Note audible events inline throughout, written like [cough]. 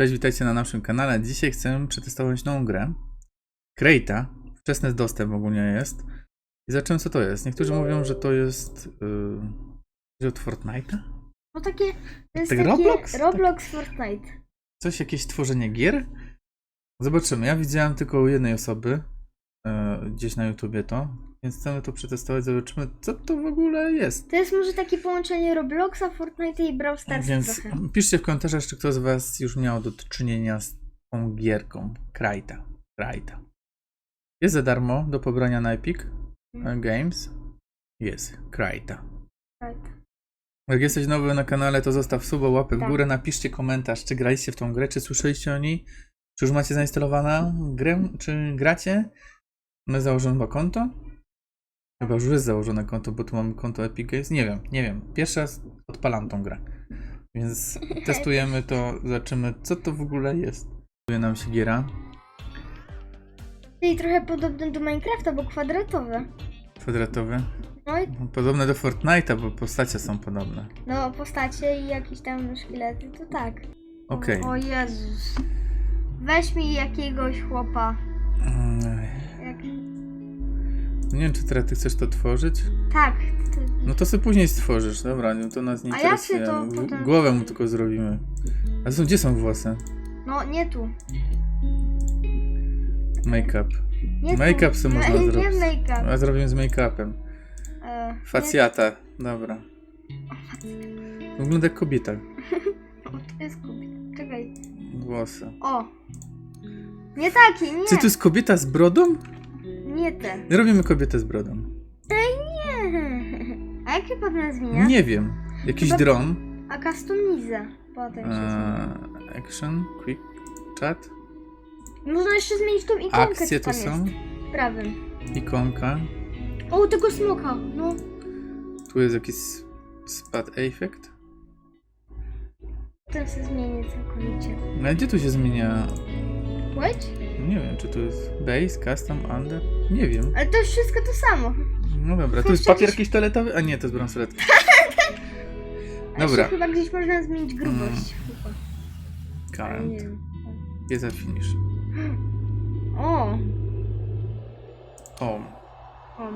Cześć, witajcie na naszym kanale. Dzisiaj chcę przetestować nową grę. Crate'a. Wczesny dostęp ogólnie jest. I zobaczymy co to jest. Niektórzy mówią, że to jest... Yy, od Fortnite'a? No takie. To jest Tak takie Roblox? Roblox Fortnite. Coś, jakieś tworzenie gier? Zobaczymy. Ja widziałem tylko u jednej osoby yy, gdzieś na YouTubie to. Więc chcemy to przetestować, zobaczymy co to w ogóle jest. To jest może takie połączenie Robloxa, Fortnite i Brawl Stars Więc trochę. piszcie w komentarzach, czy ktoś z Was już miał do czynienia z tą gierką. Krajta. Krajta. Jest za darmo do pobrania na Epic Mhm. Games. Jest. Krajta. Right. Jak jesteś nowy na kanale, to zostaw suba, łapę w Tak. górę, napiszcie komentarz, czy graliście w tą grę, czy słyszeliście o niej, czy już macie zainstalowaną grę, czy gracie. My założymy konto. Chyba już jest założone konto, bo tu mamy konto Epic Games. Nie wiem, nie wiem. Pierwszy raz odpalam tą grę. Więc [laughs] testujemy to, zobaczymy co to w ogóle jest. Testuje nam się giera. Czyli trochę podobne do Minecrafta, bo kwadratowe. Kwadratowy. No i Podobne do Fortnite'a, bo postacie są podobne. no, postacie i jakieś tam szkielety, to tak. Okej. O, o Jezus. Weź mi jakiegoś chłopa. Mm. Nie wiem, czy teraz ty chcesz to tworzyć? Tak. To... No to sobie później stworzysz, dobra, no to nas nie A jak się to potem- Głowę mu tylko zrobimy. A są, gdzie są włosy? No, nie tu. Make-up. Nie Make-up tu. sobie można [laughs] nie, zrobić. Nie make-up. A zrobimy z make-upem. E, nie- Facjata, dobra. Wygląda jak kobieta. O, [laughs] to jest kupić. Czekaj. Włosy. O. Nie taki, nie. Czy to jest kobieta z brodą? Nie ten. Robimy kobietę z brodą. Nie. [laughs] A jak się potem zmienia? Nie wiem. Jakiś Chyba- dron. A customize potem się zmienia. Eee, action, quick, chat. Można jeszcze zmienić tą ikonkę, Akcje co to tam są. jest. Prawym. Ikonka. O, tego smoka. No. Tu jest jakiś spad effect. Ten się zmieni całkowicie. No a gdzie tu się zmienia? Wait? Nie wiem, czy to jest base, custom, under? Nie wiem. Ale to jest wszystko to samo. No dobra, To jest jeszcze papier jakiś- toaletowy? A nie, to jest bransoletka. [laughs] A Dobra. jeszcze chyba gdzieś można zmienić grubość. chyba. Ale nie Current. wiem. Jest a finish. O. O. no.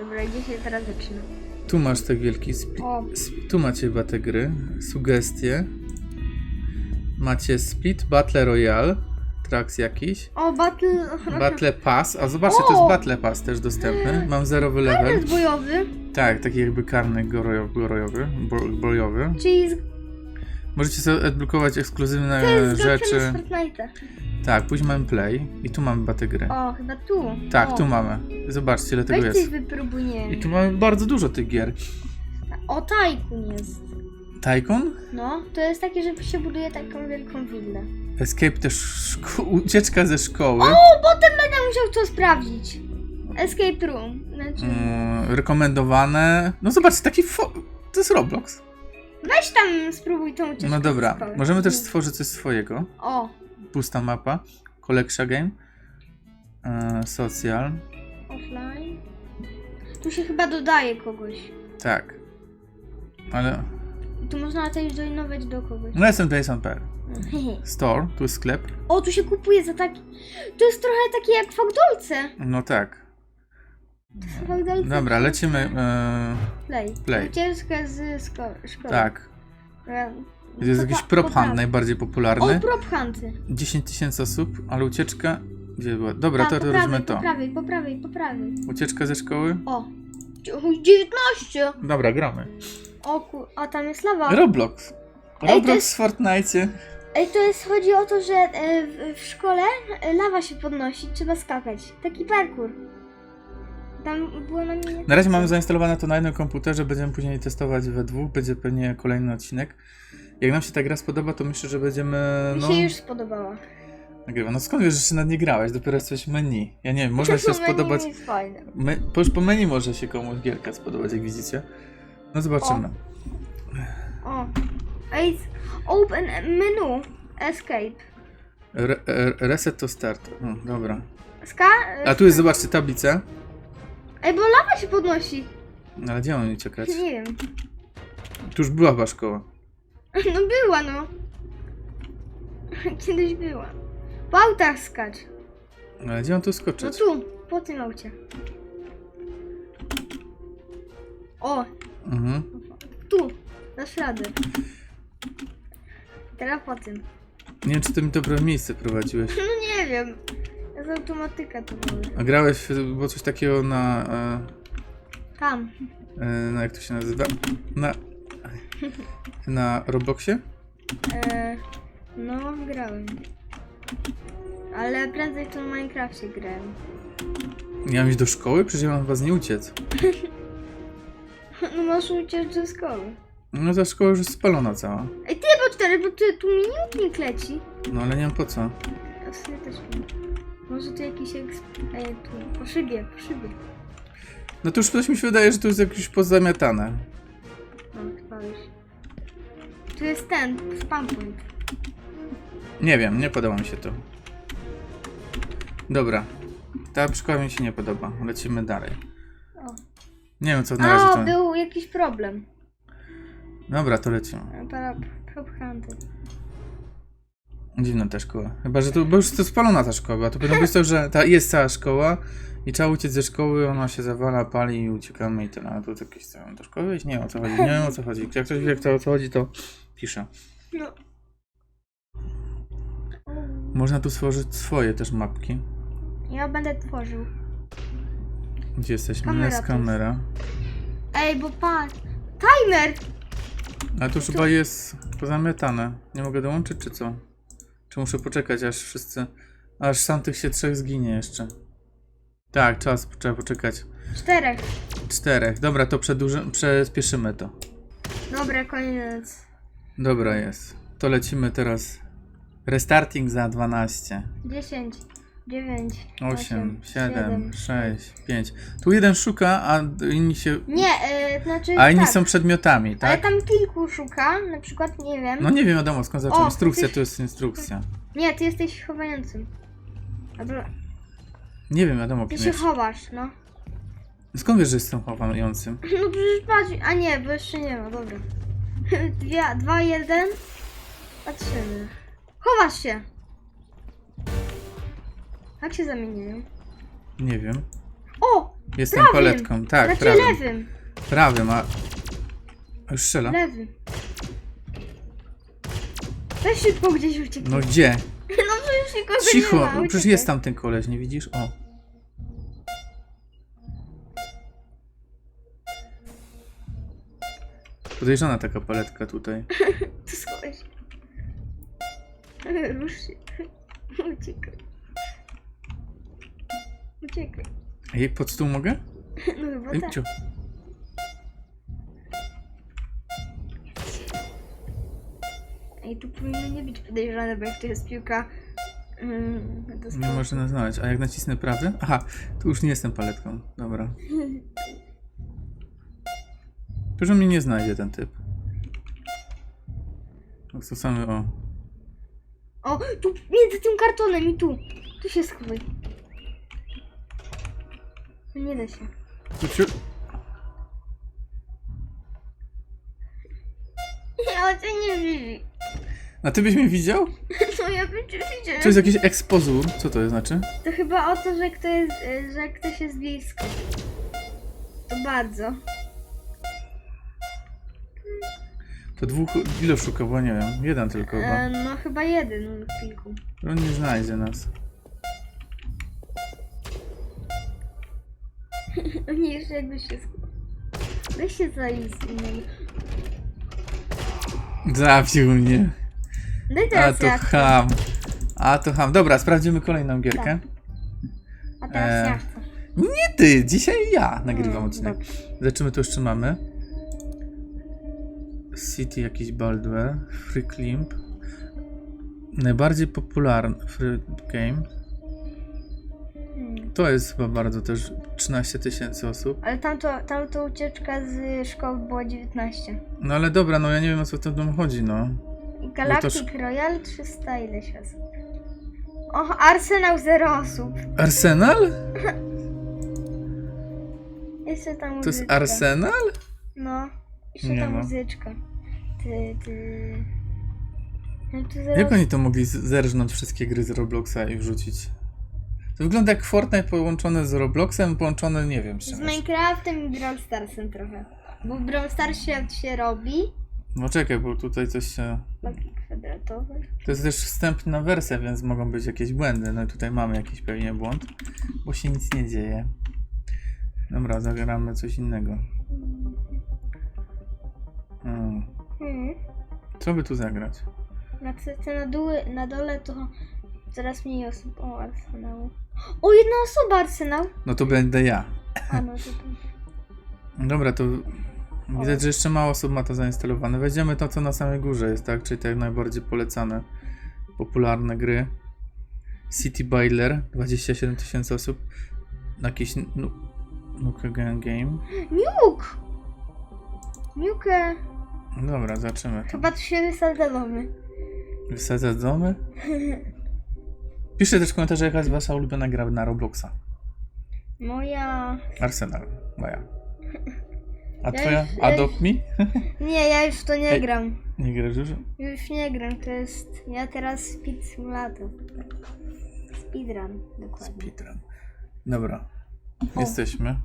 Dobra, gdzie się teraz zaczyna? Tu masz te wielki split. O. Tu macie chyba te gry. Sugestie. Macie Split Battle Royale. Tracks jakiś. O, battle... Battle Pass. A zobaczcie, to O! jest Battle Pass też dostępny. Mam zerowy level. jest bojowy, Tak, taki jakby karny gorojo- gorojowy, bo- bojowy. czyli z... Możecie sobie odblokować ekskluzywne to jest rzeczy. rzeczy. z Fortnite'a. Tak, później mamy play i tu mamy batę gry. O, chyba tu. Tak, o. tu mamy. Zobaczcie, ile tego Weź coś jest. wypróbuj, nie I wiem. tu mamy bardzo dużo tych gier. O, Tycoon jest. Tycoon? No, to jest takie, że się buduje taką wielką willę. Escape też ucieczka ze szkoły. O, potem będę musiał to sprawdzić. Escape Room. Znaczy, Mm, rekomendowane. No zobaczcie, taki fo- To jest Roblox. weź tam spróbuj tą ucieczkę No dobra, możemy też stworzyć coś swojego. O, Pusta mapa. Collection game. E, social. offline. Tu się chyba dodaje kogoś. Tak. Ale... Tu można też joinować do kogoś. No jestem Jason.pl. Store, tu jest sklep. O, tu się kupuje za taki... To jest trochę takie jak w Fagdolce. No tak. W Fagdolce Dobra, lecimy. E, Play. Play. Ucieczka z szko- szkoły. tak. Jest popa- jakiś prop popraw- hunt najbardziej O, popularny. prop hunty. 10 tysięcy osób, ale ucieczka. Gdzie była? Dobra, Tak, to, to weźmy po to. prawej, po prawej, po prawej. Ucieczka ze szkoły? O, dzie- 19! Dobra, gramy. O kur... a tam jest lawa. Roblox. Ej, to Roblox jest- w Fortnite. Ej, to jest, chodzi o to, że e, w, w szkole e, lawa się podnosi, trzeba skakać. Taki parkour. Tam było na mnie... Na razie mamy zainstalowane to na jednym komputerze, będziemy później testować we dwóch, będzie pewnie kolejny odcinek. Jak nam się ta gra spodoba, to myślę, że będziemy. Mi No, się już spodobała. nagrywa. No skąd wiesz, że jeszcze nad nie grałeś? Dopiero jesteś menu. Ja nie wiem, można [laughs] się menu spodobać. jest fajne. Me, po- już po menu może się komuś gierka spodobać, jak widzicie. No zobaczymy. O. Ej, open menu. Escape. Re, e, reset to start. O, dobra. Ska... A tu jest, zobaczcie, tablica. Ej, bo lawa się podnosi. No, Ale gdzie mam uciekać? Nie wiem. Tu już była chyba szkoła. [laughs] No była, no. Kiedyś byłam. Po autach skacz. Ale gdzie mam tu No skoczyć? tu, po tym aucie. O, Mhm. tu, na ślady. Teraz po tym. Nie wiem, czy ty mi dobre miejsce prowadziłeś. No nie wiem. Z automatyka to mówię. A grałeś, było coś takiego na, Tam. e, e, na jak to się nazywa? Na, na Robloxie? E, no, grałem. Ale prędzej to w Minecrafcie grałem. Miałem iść do szkoły? Przecież ja mam was nie uciec. [laughs] No masz uciec do szkoły. No ta szkoła już jest spalona cała. Ej, ty, bo cztery, bo tu, tu minutnik leci. No ale nie wiem po co. Też. Może tu jakiś eksp... Ej, tu, po szybie, po szybie. No to już coś mi się wydaje, że to jest jakieś pozamiatane. No, chyba już. Tu jest ten, spam point. Nie wiem, nie podoba mi się to. Dobra. Ta szkoła mi się nie podoba. Lecimy dalej. O. Nie wiem co na razie A, to... był jakiś problem. Dobra, to lecimy. Prop. Dziwna ta szkoła. Chyba, że to, bo już to spalona ta szkoła. To powinno być to, że ta jest cała szkoła i trzeba uciec ze szkoły, ona się zawala, pali i uciekamy i tyle. A tu jakieś chcą do szkoły iść? Nie wiem o co chodzi. Nie wiem o co chodzi. Jak ktoś wie kto o co chodzi, to pisze. No. Można tu stworzyć swoje też mapki. Ja będę tworzył. Gdzie jesteśmy? Kamera jest tu kamera. Ej, bo patrz. Timer! Ale to już chyba jest pozamiatane. Nie mogę dołączyć, czy co? Czy muszę poczekać, aż wszyscy... Aż sam tych się trzech zginie jeszcze. Tak, czas, trzeba poczekać. Czterech. Czterech. Dobra, to przedłuży... przyspieszymy to. Dobra, koniec. Dobra jest. To lecimy teraz. Restarting za 12. 10, 9, 8, 7, 6, 5. Tu jeden szuka, a inni się... Nie, e, znaczy. A inni tak. są przedmiotami, Ale tak? tam kilku szuka, na przykład nie wiem. No nie wiem wiadomo skąd zacząłem. O, Instrukcja ty- to jest instrukcja. Nie, ty jesteś chowającym. Dobra, Nie wiem wiadomo ty kim się jest. chowasz, no. Skąd wiesz, że jestem chowającym? [laughs] No przecież patrz, a nie, bo jeszcze nie ma, dobra. [laughs] Dwie, dwa, jeden. Patrzymy. Chowasz się. Jak się zamieniają? Nie wiem. O! Jestem Prawym. paletką. Tak, znaczy prawym. lewym. Prawym, a... Już strzela? Lewym. Weź szybko gdzieś uciekł. No gdzie? [laughs] No przecież nikogo nie Cicho, ma. no przecież uciekaj. jest tam ten koleś, nie widzisz? O. Podejrzana taka paletka tutaj. Tu schowaj się. Rusz się. [laughs] Uciekaj. Uciekaj. Ej, pod stół mogę? No chyba Ej, tak. ciu. Ej, tu powinno nie być podejrzane, bo jak to jest piłka... Mm, to Nie spoko. można znaleźć. A jak nacisnę prawy? Aha, tu już nie jestem paletką. Dobra. On mnie nie znajdzie ten typ. Tak to same o. O, tu między tym kartonem i tu. Tu się schowaj. No nie da się. Ciu... Ja cię nie widzi. A ty byś mnie widział? [laughs] No ja bym cię widział. To jest jakiś ekspozur. Co to jest znaczy? To chyba o to, że kto jest, y, że ktoś jest blisko. To bardzo. To dwóch... Ile szuka? Bo nie wiem. Jeden tylko chyba. E, no chyba jeden w kilku. On nie znajdzie nas. Jeszcze jakby się. Weź się zajść z innymi. Zabił mnie. Daj A teraz to ja. ham. A to ham. Dobra, sprawdzimy kolejną gierkę. A teraz E, ja chcę. Nie ty, dzisiaj ja nagrywam Mm, odcinek. dobrze. Zobaczymy, tu jeszcze mamy. City jakiś Baldware, Free Climb. Najbardziej popularny free game. Hmm. To jest chyba bardzo też 13 tysięcy osób. Ale tamto, tamto ucieczka z szkoły była 19. No ale dobra, no ja nie wiem o co w tym domu chodzi, no. Galactic Royal 300 ileś osób. O, Arsenał 0 osób. Arsenal? [laughs] Jeszcze ta muzyczka. To jest Arsenal? No. Jeszcze Nie ta ma. muzyczka. Ty, ty. Tu zaraz... Jak oni to mogli zerżnąć wszystkie gry z Robloxa i wrzucić? To wygląda jak Fortnite połączone z Robloxem, połączone nie wiem z Z czym. Minecraftem i Brawl Starsem trochę. Bo w Brawl Starsie się robi No czekaj, bo tutaj coś się... kwadratowe. To jest też wstępna wersja, więc mogą być jakieś błędy. No i tutaj mamy jakiś pewnie błąd, bo się nic nie dzieje. Dobra, zagramy coś innego. Hmm. Hmm. Co by tu zagrać? Na, na, dół, na dole to coraz mniej osób. O, Arsenał. O, jedna osoba Arsenał! No to będę ja. A no to. Dobra, to widać, że jeszcze mało osób ma to zainstalowane. Weźmiemy to, co na samej górze jest, tak? Czyli te najbardziej polecane, popularne gry. City Builder, 27 tysięcy osób. Jakiś nu- Nuke Gang Game. Miuk! Miukę! Dobra, zaczynamy. To. Chyba tu się wysadzamy. Wysadzać domy? [laughs] Piszcie też w komentarzu, jaka jest wasza ulubiona gra na Robloxa. Moja... Arsenal, moja. [laughs] A Ja twoja? już- ja Adopt Me? [laughs] Nie, ja już w to nie Ej. gram. Nie grasz już? Już nie gram, to jest... Ja teraz Speed Simulator. Speedrun, dokładnie. Speedrun. Dobra. O. Jesteśmy.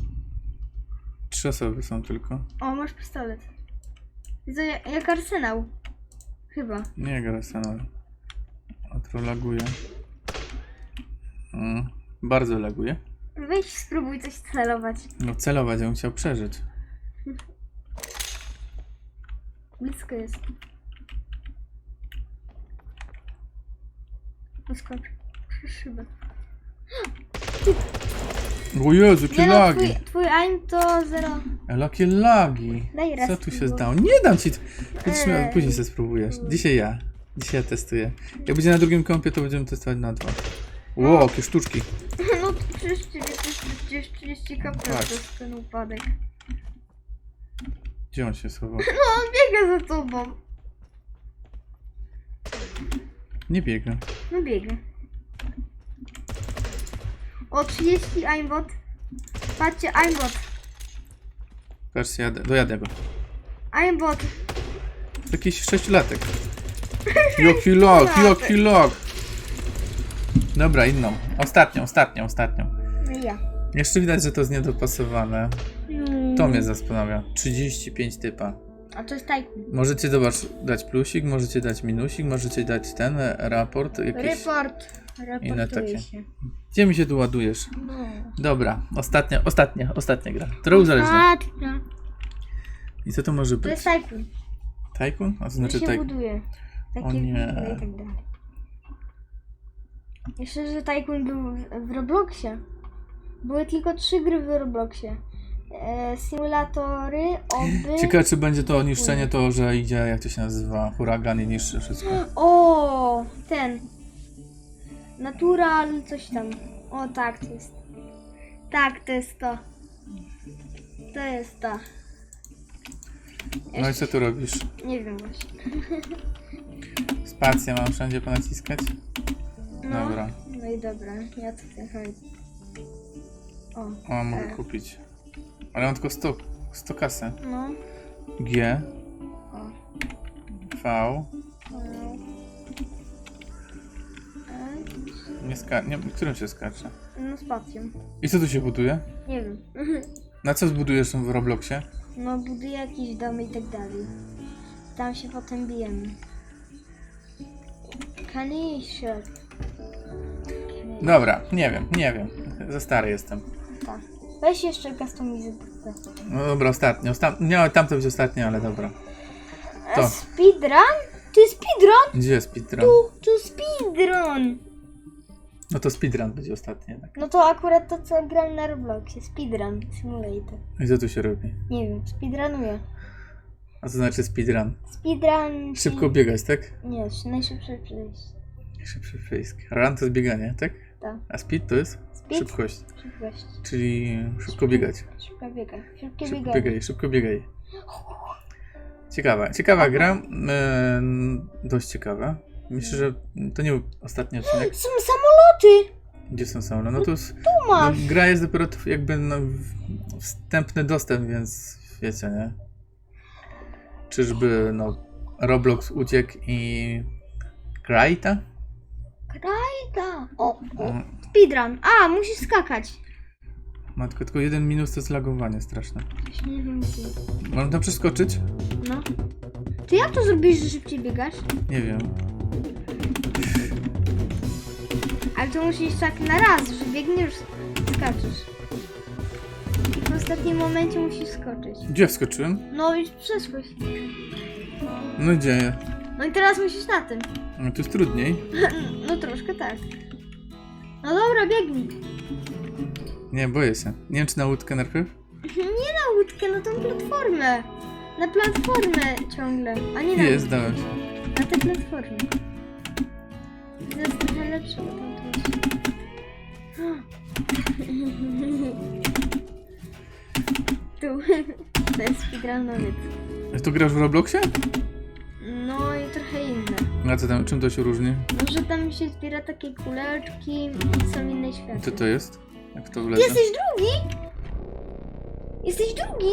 [gasps] Trzy osoby są tylko. o masz pistolet. Widzę, jak- jak Arsenał. Chyba. Nie gra Arsenal. A to laguje. Mm, bardzo laguje. Weź spróbuj coś celować. No celować, ja bym chciał przeżyć. Blisko jest. Uskocz. Przez szybę. O Jezu, jakie no, lagi! twój, twój aim to zero. Ale Jakie lagi! Daj raz Co tu się spróbuj. stało? Nie dam ci! Eee. później sobie spróbujesz. Dzisiaj ja. Dzisiaj ja testuję. Jak będzie na drugim kąpie, to będziemy testować na dwa. Ło, jakie sztuczki. [laughs] No to przecież gdzieś 30 kp to jest ten upadek. Gdzie on się schował? [laughs] No on biega za tobą. Nie biega. No biega. O 30 aimbot. Patrzcie, aimbot. Patrzcie, jadę, dojadę go. Aimbot. Jakiś sześciolatek. Jaki lag, jaki lag. Dobra, inną. Ostatnią, ostatnią, ostatnią. No ja. Jeszcze widać, że to jest niedopasowane. Mm. To mnie zastanawia. 35 typa. A to jest Tycoon. Możecie, zobacz, dać plusik, możecie dać minusik, możecie dać ten e, raport. Jakiś... Report. Inne Reportuje takie. się. Gdzie mi się tu ładujesz? No. Dobra, ostatnia, ostatnia, ostatnia gra. Trochę uzależnia. Ostatnia. I co to może To być? jest Tycoon. Tycoon? A to To znaczy się buduje. Takie windy i tak dalej. Jeszcze, że Tycoon był w- w Robloxie. Były tylko trzy gry w Robloxie. E, symulatory, oby... [gasps] Ciekawe, czy będzie to niszczenie to, że idzie, jak to się nazywa, huragan i niszczy wszystko. [gasps] O, ten. Natural, coś tam. O, tak, to jest. Tak, to jest to. To jest to. No i co tu robisz? Nie wiem właśnie. [laughs] Spację mam wszędzie ponaciskać? No. Dobra. No i dobra, ja tutaj chodzi. O, O, mogę E. kupić. Ale mam tylko 100, 100 kasy. no. G, O. V, o. E, nie ska... nie, którym się skacze? No spacją. I co tu się buduje? Nie wiem. Na co zbudujesz w Robloxie? No buduję jakieś domy i tak dalej. Tam się potem bijemy. Kaniszek. Dobra, nie wiem, nie wiem. Za stary jestem. Tak. Weź jeszcze customizuj. No dobra, ostatnio. Osta... Nie, tamto być ostatnie, ale dobra. To. speedrun? To jest speedrun? Gdzie jest speedrun? Tu, tu speedrun. No to speedrun będzie ostatni jednak. No to akurat to co gram na Robloxie. Speedrun simulator. I co tu się robi? Nie wiem, speedrunuję. A co znaczy speedrun? Speedrun. Szybko biegać, tak? Nie, najszybsze przejść. Szybszy przycisk. Run to jest bieganie, tak? Tak. A speed to jest? Speed? Szybkość. Szybkość. Czyli szybko biegać. Szybko biega. Szybkie Szybko biegaj, szybko biegaj. Ciekawa, ciekawa gra. Em, dość ciekawa. Myślę, że to nie był ostatni odcinek. [gasps] Są samoloty! Gdzie są samoloty? No to jest, Tu no, masz! gra jest dopiero jakby no, wstępny dostęp, więc wiecie, nie? Czyżby, no, Roblox uciekł i... Grajta? Krajda! O, o, Mm, speedrun. A, musisz skakać. Matko, tylko jeden minus to zlagowanie straszne. Właśnie nie wiem gdzie. Tam przeskoczyć? No. Ty jak to zrobisz, że szybciej biegasz? Nie wiem. Ale to musisz tak na raz, że biegniesz, skaczesz. W ostatnim momencie musisz skoczyć. Gdzie wskoczyłem? No już przeszłeś. No gdzie? No i teraz musisz na tym. No to jest trudniej. [clears throat] No troszkę tak. No dobra, biegnij. Nie, boję się. Nie wiem, czy na łódkę najpierw? [laughs] Nie na łódkę, na tą platformę. Na platformę ciągle, a nie na Jest, łódkę. dałem się. Na tę platformę. To jest trochę lepsze, bo tam to jest... [gasps] [laughs] [laughs] To jest speedrunowiec. A tu grasz w Robloxie? No i trochę inne. A co tam, czym to się różni? No, że tam się zbiera takie kuleczki i są inne światy. Co to jest? Jak to Ty jesteś drugi? Jesteś drugi?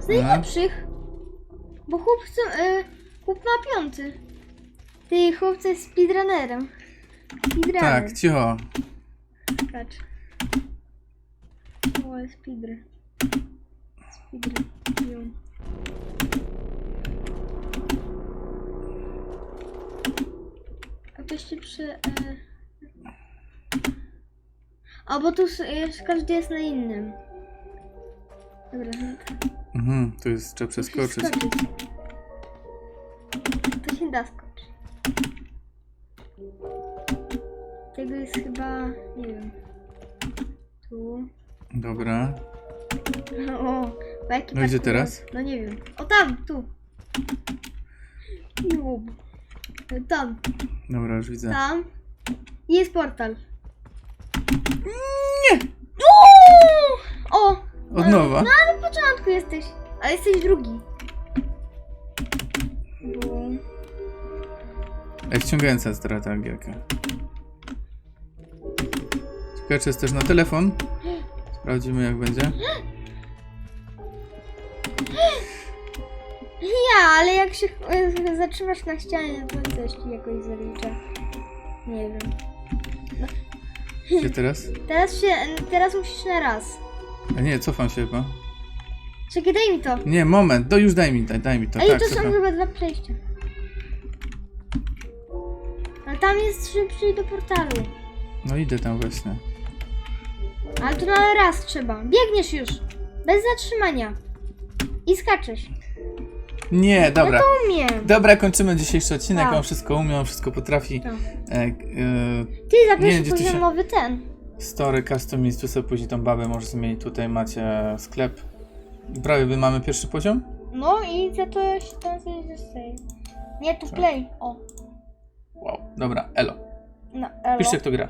Z No. najlepszych. Bo chłop, chce, e, chłop ma piąty. Ty, chłopca jest speedrunnerem. Speedrunner. Tak, cicho. Patrz. O, speedrun. A to się przy... E... A bo tu jest, każdy jest na innym. Dobra, Mhm, to jest, trzeba przeskoczyć. skoczyć. To się da skoczyć. Tego jest chyba, nie wiem. Tu. Dobra. [laughs] O, bo jaki No gdzie parkour? teraz? No nie wiem. O tam, tu. Jub. Tam, Dobra, już widzę. tam. I Jest portal. Nie! O! Od nowa. No, ale na początku jesteś. A jesteś drugi. Bum. Ej, wciągająca gierka. Ciekawe, czy jest też na telefon. Sprawdzimy, jak będzie. Ja, ale jak się e, zatrzymasz na ścianie, to coś ci jakoś zalicza. Nie wiem. Gdzie teraz? [laughs] Teraz się, teraz musisz na raz. A nie, cofam się chyba. Czekaj, daj mi to. Nie, moment, to już daj mi, daj, daj mi to. Ej, tak, to są cofam. chyba dwa przejścia. Ale tam jest szybciej do portalu. No idę tam właśnie. Ale to na raz trzeba. Biegniesz już. Bez zatrzymania. I skaczesz. Nie, dobra. To umiem. Dobra, kończymy dzisiejszy odcinek. Tak. On wszystko umie, on wszystko potrafi. Tak. E, e, Ty za Nie, pierwszy gdzie tu się- poziomowy ten. story, custom, tu sobie później tą babę możesz zmienić. Tutaj macie sklep. Prawie by mamy pierwszy poziom? No i za to się tam coś. Nie, tu play. O. Wow, dobra, elo. No, elo. Piszcie, kto gra.